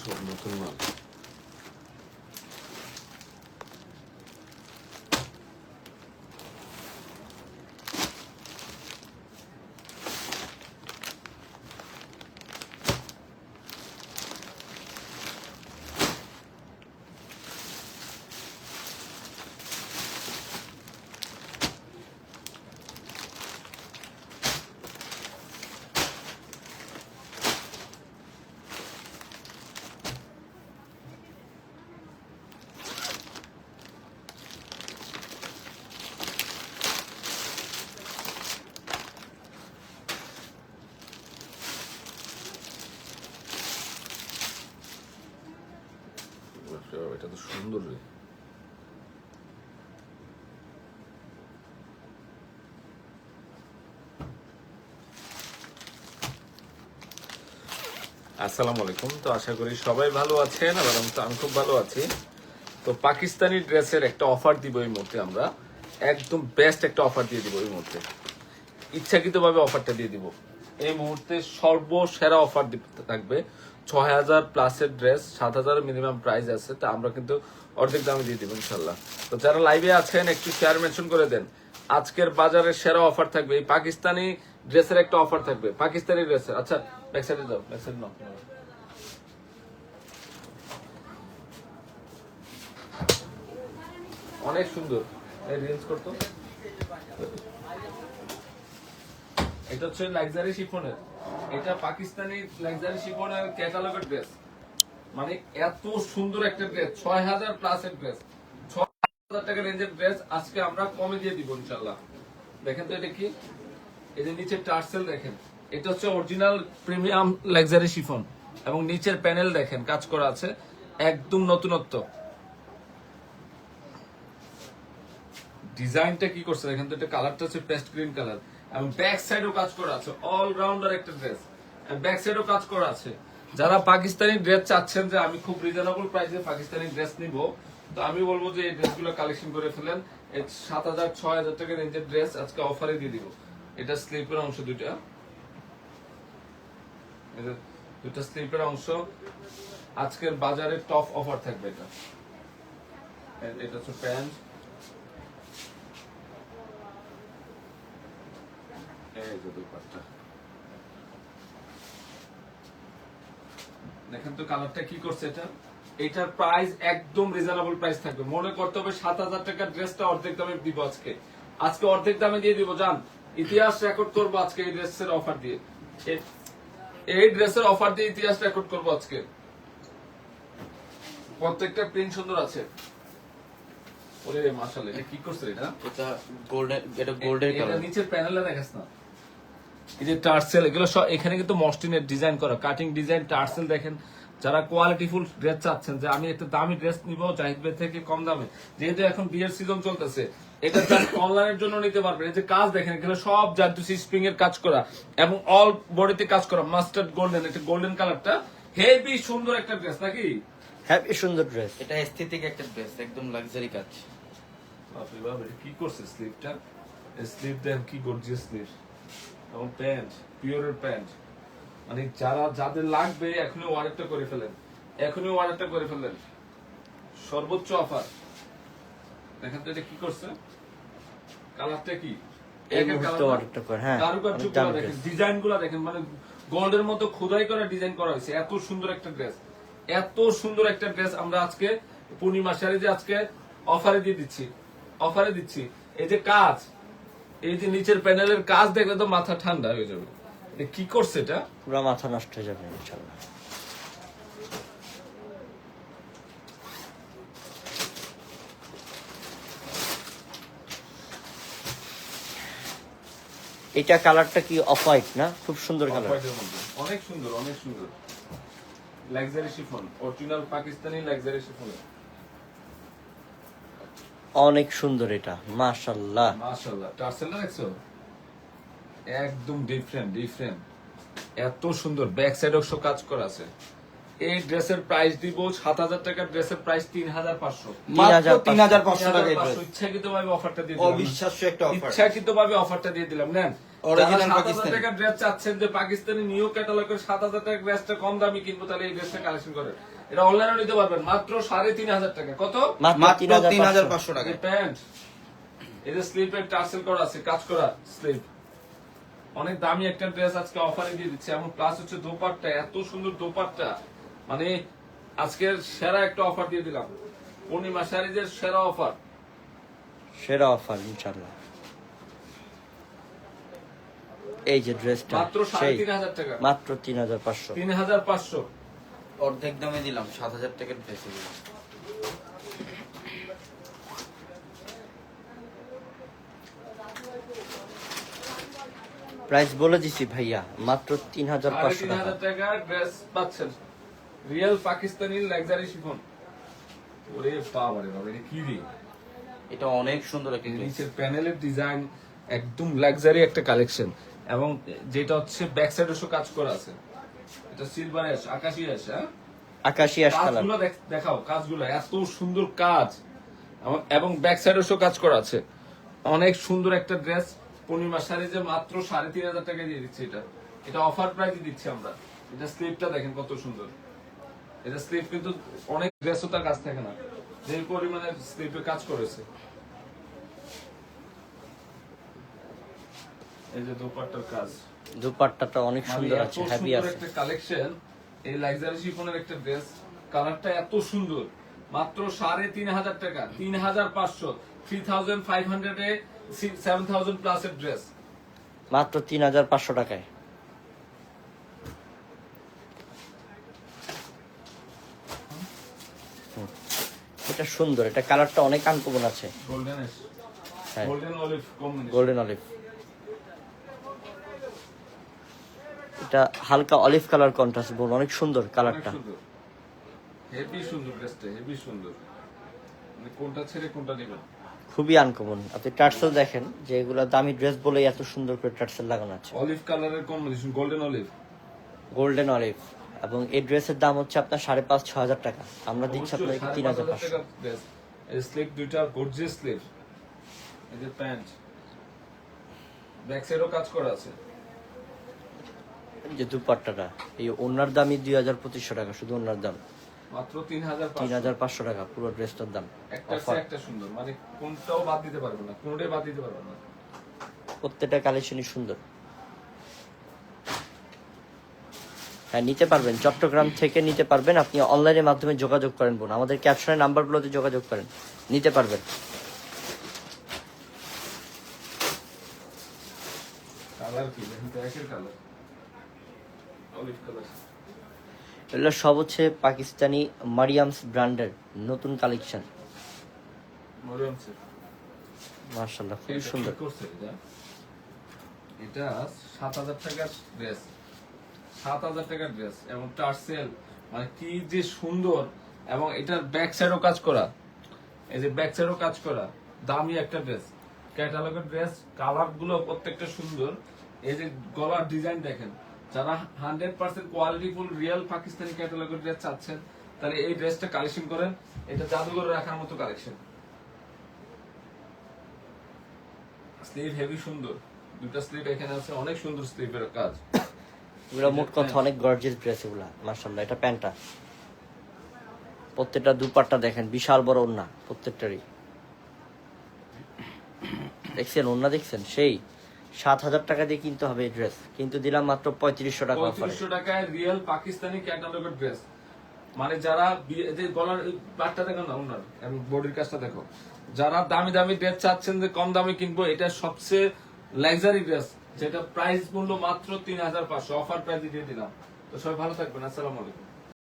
সব নতুন মাল বাপরে বাপ, এটা তো সুন্দর রে আসসালামু আলাইকুম। তো আশা করি সবাই ভালো আছেন তো আমি খুব ভালো আছি। তো পাকিস্তানি ড্রেসের একটা অফার দিব এই মুহূর্তে আমরা। একদম বেস্ট একটা অফার দিয়ে দিব এই মুহূর্তে। ইচ্ছাকৃতভাবে অফারটা দিয়ে দিব। এই মুহূর্তে সর্বসেরা অফার থাকবে ছয় হাজার প্লাসের ড্রেস সাত হাজার মিনিমাম প্রাইস আছে, তা আমরা কিন্তু অর্ধেক দামে দিয়ে দিব ইনশাল্লাহ তো যারা লাইভে আছেন, একটু শেয়ার মেনশন করে দেন। আজকের বাজারের সেরা অফার থাকবে এই পাকিস্তানি ড্রেসের একটা অফার থাকবে, পাকিস্তানি ড্রেসের। আচ্ছা ব্যাক সাইডে যাও ব্যাক সাইড নাও অনেক সুন্দর। এই রেঞ্জ করতো। এটা হচ্ছে লাক্সারি শিফনের। এটা পাকিস্তানি লাক্সারি শিফনের ক্যাটালগের ড্রেস মানে এত সুন্দর একটা ড্রেস ছয় হাজার প্লাস এর ড্রেস ছয় হাজার টাকা রেঞ্জের ড্রেস আজকে আমরা কমে দিয়ে দিব ইনশাল্লাহ দেখেন তো এটা কি? এই যে নিচের টার্সেল দেখেন, এটা হচ্ছে অরিজিনাল প্রিমিয়াম শিফন এবং নিচের প্যানেল দেখেন, কাজ করা আছে একদম নতুনত্ব। ডিজাইনটা কি করছে দেখেন তো, এটা কালারটা হচ্ছে পেস্ট গ্রিন কালার এবং ব্যাক সাইডও কাজ করা আছে অল রাউন্ডার একটা ড্রেস ব্যাক সাইডও কাজ করা আছে। যারা পাকিস্তানি ড্রেস চাচ্ছেন যে আমি খুব রিজনেবল প্রাইসে পাকিস্তানি ড্রেস নিব, তো আমি বলব যে এই ড্রেসগুলো কালেকশন করে ফেলেন। সাত হাজার, ছয় হাজার টাকা রেঞ্জের ড্রেস আজকে অফারে দিয়ে দিব। এটা স্লিপের অংশ দুইটা। দুইটা স্লিপের অংশ। আজকের বাজারে টপ অফার থাকবে এটা। এটা হচ্ছে প্যান্ট দেখেন তো কালারটা কি করছে এটা? এটার প্রাইস একদম রিজনেবল প্রাইস থাকবে। মনে করতে হবে সাত হাজার টাকার ড্রেসটা অর্ধেক দামে দিব আজকে। আজকে অর্ধেক দামে দিয়ে দিব, জান। ইতিহাস রেকর্ড করব আজকে এই ড্রেসের অফার দিয়ে। এই ড্রেসের অফার দিয়ে ইতিহাস রেকর্ড করব আজকে। প্রত্যেকটা প্রিন্ট সুন্দর আছে। ওরে মাশাআল্লাহ এটা কি করছে এটা? এটা গোল্ডেন এটা গোল্ডেন এটা নিচের প্যানেলে দেখাস না। এই যে টার্সেল এগুলো সব এখানে কিন্তু মসটিনের ডিজাইন করা। কাটিং ডিজাইন টার্সেল দেখেন। যারা কোয়ালিটিফুল ড্রেস চাচ্ছেন যে আমি একটা দামি ড্রেস নিব জাহিদ ভাই থেকে কম দামে। যেহেতু এখন বিয়ের সিজন চলতেছে এটা অনলাইনের জন্য নিতে পারবেন। এই যে কাজ দেখেন এখানে সব জারদুসি স্প্রিং এর কাজ করা এবং অল বডিতে কাজ করা মাস্টার্ড গোল্ডেন এটা গোল্ডেন কালারটা হেভি সুন্দর একটা ড্রেস নাকি? হ্যাপি সুন্দর ড্রেস এটা এস্থেটিক একটা ড্রেস একদম লাক্সারি কাজ। বাপরে বাপ এটা কি করছে স্লিপটা স্লিপ দেন কি গর্জিয়াস স্লিপ এবং প্যান্ট পিওরের প্যান্ট মানে যারা যাদের লাগবে এখনই অর্ডারটা করে ফেলেন। এখনই অর্ডারটা করে ফেলেন। সর্বোচ্চ অফার দেখেন তো এটা কি করছে? কালারটা কি? হ্যাঁ। ডিজাইনগুলা দেখেন মানে গোল্ডের মতো খোদাই করা ডিজাইন করা হয়েছে। এত সুন্দর একটা ড্রেস। এত সুন্দর একটা ড্রেস আমরা আজকে পূর্ণিমা যে আজকে অফারে দিয়ে দিচ্ছি অফারে দিচ্ছি। এই যে কাজ এই যে নিচের প্যানেলের কাজ দেখলে তো মাথা ঠান্ডা হয়ে যাবে। কি করছে এটা? পুরো মাথা নষ্ট হয়ে যাবে ইনশাল্লাহ। এটা কালারটা কি অফ হোয়াইট না? খুব সুন্দর কালার। অনেক সুন্দর অনেক সুন্দর। Luxury chiffon original Pakistani luxury chiffon অনেক সুন্দর এটা মাশাল্লাহ মাশাআল্লাহ। টার্সেলটা দেখছ? একদম ডিফারেন্ট ডিফারেন্ট এত সুন্দর ব্যাক সাইড অংশ কাজ করা আছে। এই ড্রেসের প্রাইস দিব সাত হাজার টাকার ড্রেসের প্রাইস তিন হাজার পাঁচশো। মাত্র তিন হাজার পাঁচশো টাকা ইচ্ছাকৃত ভাবে অফারটা দিয়ে দিলাম অবিশ্বাস্য একটা অফার ইচ্ছাকৃত ভাবে অফারটা দিয়ে দিলাম নেন। হাজার পাকিস্তানি। টাকার ড্রেস চাচ্ছেন যে পাকিস্তানি নিউ ক্যাটালগের সাত হাজার টাকার ড্রেসটা কম দামি কিনবো তাহলে এই ড্রেসটা কালেকশন করে এটা অনলাইনে নিতে পারবেন। মাত্র সাড়ে তিন হাজার টাকা। কত? মাত্র মাত্র তিন হাজার তিন হাজার পাঁচশো। পাঁচশো টাকা। এই প্যান্ট এই যে স্লিপের টার্সেল করা আছে কাজ করা স্লিপ অনেক দামি একটা ড্রেস আজকে অফারে দিয়ে দিচ্ছে। এবং প্লাস হচ্ছে দোপাট্টা এত সুন্দর দোপাট্টা। মানে আজকের সেরা একটা অফার দিয়ে দিলাম। পূর্ণিমা শাড়িদের সেরা অফার সেরা অফার ইনশাল্লাহ এই যে ড্রেসটা মাত্র সাড়ে তিন হাজার টাকা। মাত্র তিন হাজার পাঁচশো। তিন হাজার পাঁচশো। অর্ধেক দামে দিলাম সাত হাজার টাকার ড্রেস দিলাম। প্রাইস বলে দিছি ভাইয়া মাত্র তিন হাজার পাঁচশো টাকা। ড্রেস পাচ্ছেন। রিয়েল পাকিস্তানি লাক্সারি শিফন ওরে বাবা রে বাবা এটা কি রে এটা অনেক সুন্দর একটা ড্রেস নিচের প্যানেলের ডিজাইন একদম লাক্সারি একটা কালেকশন এবং যেটা হচ্ছে ব্যাক সাইড কাজ করা আছে। এটা সিলভার অ্যাশ আকাশি অ্যাশ হ্যাঁ? আকাশি আশ কালার কাজগুলো দেখাও কাজগুলো এত সুন্দর কাজ। এবং- ব্যাক সাইড কাজ করা আছে। অনেক সুন্দর একটা ড্রেস পূর্ণিমা শাড়ি যে মাত্র সাড়ে তিন হাজার টাকা দিয়ে দিচ্ছি এটা। এটা অফার প্রাইসে দিচ্ছি আমরা। এটা স্লিপটা দেখেন কত সুন্দর। এটা স্লিপ কিন্তু অনেক ড্রেসও তার কাছ থাকে না। যে পরিমাণে স্লিপে কাজ করেছে। এই যে দোপাট্টার কাজ। দুপাট্টাটা অনেক মানে সুন্দর আছে হেভি আছে। একটা কালেকশন এই লাক্সারি শিফনের একটা ড্রেস কালারটা এত সুন্দর। মাত্র সাড়ে তিন হাজার টাকা তিন হাজার পাঁচশো three thousand five hundred seven thousand plus এর ড্রেস মাত্র তিন হাজার পাঁচশো টাকায়। এটা সুন্দর এটা কালারটা অনেক আনকমন আছে। Golden golden olive golden olive এটা হালকা অলিভ কালার কন্ট্রাস্ট বল অনেক সুন্দর কালারটা হেভি সুন্দর। ড্রেসটা হেভি সুন্দর। মানে কোনটা ছেড়ে কোনটা নেবেন? খুবই আনকমন আপনি টার্সেল দেখেন যে এগুলো দামি ড্রেস বলেই এত সুন্দর করে টার্সেল লাগানো আছে। অলিভ কালারের combination golden olive golden olive এবং এই ড্রেসের দাম হচ্ছে আপনার সাড়ে পাঁচ ছ হাজার টাকা। আমরা দিচ্ছি আপনাকে তিন হাজার পাঁচশো। স্লিপ দুইটা গর্জিয়াস স্লিপ এই যে প্যান্ট ব্যাক সাইডও কাজ করা আছে। যে দুপাট্টাটা এই ওনার দামই দুই হাজার পঁচিশশো টাকা শুধু ওনার দাম। মাত্র তিন হাজার পাঁচশো। টাকা পুরো ড্রেসটার দাম একটা সুন্দর মানে কোনটাও বাদ দিতে পারবে না কোনটাই বাদ দিতে পারবে না। প্রত্যেকটা কালেকশনই সুন্দর। হ্যাঁ নিতে পারবেন চট্টগ্রাম থেকে নিতে পারবেন আপনি অনলাইনের মাধ্যমে যোগাযোগ করেন বোন আমাদের ক্যাপশনের নাম্বারগুলোতে যোগাযোগ করেন নিতে পারবেন। কালার কি? কালার এগুলো সব হচ্ছে পাকিস্তানি মারিয়ামস ব্র্যান্ডের নতুন কালেকশন। মার্শাল্লাহ এটা সুন্দর। এটা? সাত হাজার টাকার ড্রেস সাত হাজার টাকার ড্রেস এবং টার্সেল মানে কি যে সুন্দর এবং এটার ব্যাক সাইডও কাজ করা। এই যে ব্যাক সাইডও কাজ করা দামি একটা ড্রেস ক্যাটালগের ড্রেস কালারগুলো প্রত্যেকটা সুন্দর। এই যে গলার ডিজাইন দেখেন যারা hundred percent quality full real Pakistani ক্যাটালগের dress চাচ্ছেন তাহলে এই ড্রেসটা কালেকশন করেন। এটা জাদুঘরে রাখার মতো কালেকশন স্লিভ হেভি সুন্দর। দুটা স্লিভ এখানে আছে অনেক সুন্দর স্লিভের কাজ। এগুলো মোট কথা অনেক গর্জিয়াস ড্রেস এগুলা মার্শাল্লাহ এটা প্যান্টটা। প্রত্যেকটা দুপাট্টা দেখেন বিশাল বড় ওন্না প্রত্যেকটারই। দেখছেন ওন্না দেখছেন? সেই। সাত হাজার টাকা দিয়ে কিনতে হবে ড্রেস কিন্তু দিলাম মাত্র পঁয়ত্রিশশো টাকা পঁয়ত্রিশশো টাকায় রিয়েল পাকিস্তানি ক্যাটালগের ড্রেস মানে যারা গলার এই দেখো না, ওনার বডির কাজটা দেখো। যারা দামি দামি ড্রেস চাচ্ছেন যে কম দামে কিনবো, এটা সবচেয়ে লাক্সারি ড্রেস যেটা প্রাইস মূল্য মাত্র তিন হাজার পাঁচশো। অফার প্রাইস দিয়ে দিলাম। তো সবাই ভালো থাকবেন। আসসালামু আলাইকুম।